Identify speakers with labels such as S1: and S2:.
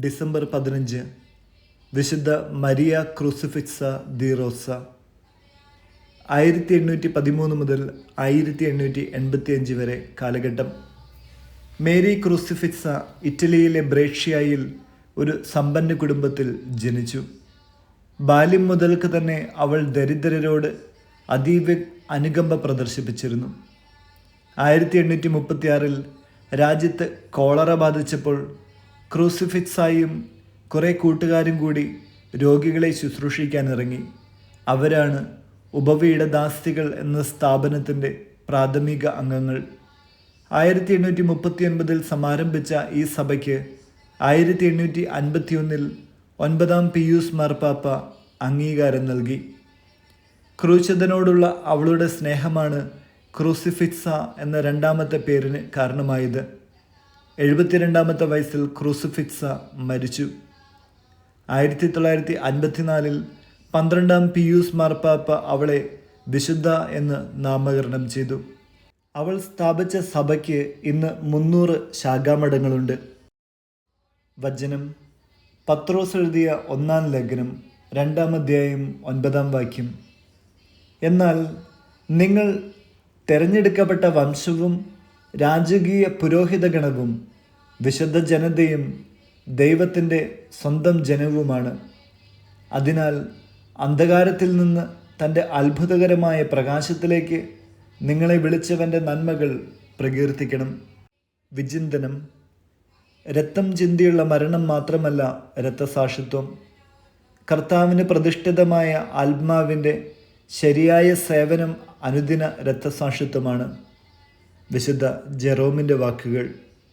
S1: December പതിനഞ്ച്. വിശുദ്ധ Maria ക്രൂസിഫിക്സ the റോസ. ആയിരത്തി എണ്ണൂറ്റി പതിമൂന്ന് മുതൽ ആയിരത്തി എണ്ണൂറ്റി എൺപത്തി അഞ്ച് വരെ കാലഘട്ടം. മേരി ക്രൂസിഫിക്സ ഇറ്റലിയിലെ ബ്രേഷ്യയിൽ ഒരു സമ്പന്ന കുടുംബത്തിൽ ജനിച്ചു. ബാല്യം മുതൽക്ക് തന്നെ അവൾ ദരിദ്രരോട് അതീവ അനുകമ്പ പ്രദർശിപ്പിച്ചിരുന്നു. ആയിരത്തി എണ്ണൂറ്റി മുപ്പത്തിയാറിൽ രാജ്യത്ത് കോളറ ബാധിച്ചപ്പോൾ ക്രൂസിഫിക്സായും കുറേ കൂട്ടുകാരും കൂടി രോഗികളെ ശുശ്രൂഷിക്കാൻ ഇറങ്ങി. അവരാണ് ഉപവീടദാസ്തികൾ എന്ന സ്ഥാപനത്തിന്റെ പ്രാഥമിക അംഗങ്ങൾ. ആയിരത്തി എണ്ണൂറ്റി മുപ്പത്തി ഒൻപതിൽ സമാരംഭിച്ച ഈ സഭയ്ക്ക് ആയിരത്തി എണ്ണൂറ്റി അൻപത്തി ഒന്നിൽ ഒൻപതാം പിയൂസ് മാർപ്പാപ്പ അംഗീകാരം നൽകി. ക്രൂശതനോടുള്ള അവളുടെ സ്നേഹമാണ് ക്രൂസിഫിക്സ എന്ന രണ്ടാമത്തെ പേരിന് കാരണമായത്. എഴുപത്തിരണ്ടാമത്തെ വയസ്സിൽ ക്രൂസിഫിക്സ മരിച്ചു. ആയിരത്തി തൊള്ളായിരത്തി അൻപത്തിനാലിൽ പന്ത്രണ്ടാം പിയൂസ് മാർപ്പാപ്പ അവളെ വിശുദ്ധ എന്ന് നാമകരണം ചെയ്തു. അവൾ സ്ഥാപിച്ച സഭയ്ക്ക് ഇന്ന് മുന്നൂറ് ശാഖാമഠങ്ങളുണ്ട്. വചനം. പത്രോസ് എഴുതിയ ഒന്നാം ലഗ്നം രണ്ടാം അധ്യായം ഒൻപതാം വാക്യം. എന്നാൽ നിങ്ങൾ തിരഞ്ഞെടുക്കപ്പെട്ട വംശവും രാജകീയ പുരോഹിതഗണവും വിശുദ്ധ ജനതയും ദൈവത്തിന്റെ സ്വന്തം ജനവുമാണ്. അതിനാൽ അന്ധകാരത്തിൽ നിന്ന് തന്റെ അത്ഭുതകരമായ പ്രകാശത്തിലേക്ക് നിങ്ങളെ വിളിച്ചവന്റെ നന്മകൾ പ്രകീർത്തിക്കണം. വിചിന്തനം. രക്തം ചിന്തിയുള്ള മരണം മാത്രമല്ല രക്തസാക്ഷിത്വം. കർത്താവിന് പ്രതിഷ്ഠിതമായ ആത്മാവിന്റെ ശരിയായ സേവനം അനുദിന രക്തസാക്ഷിത്വമാണ്. വിശുദ്ധ ജെറോമിന്റെ വാക്കുകൾ.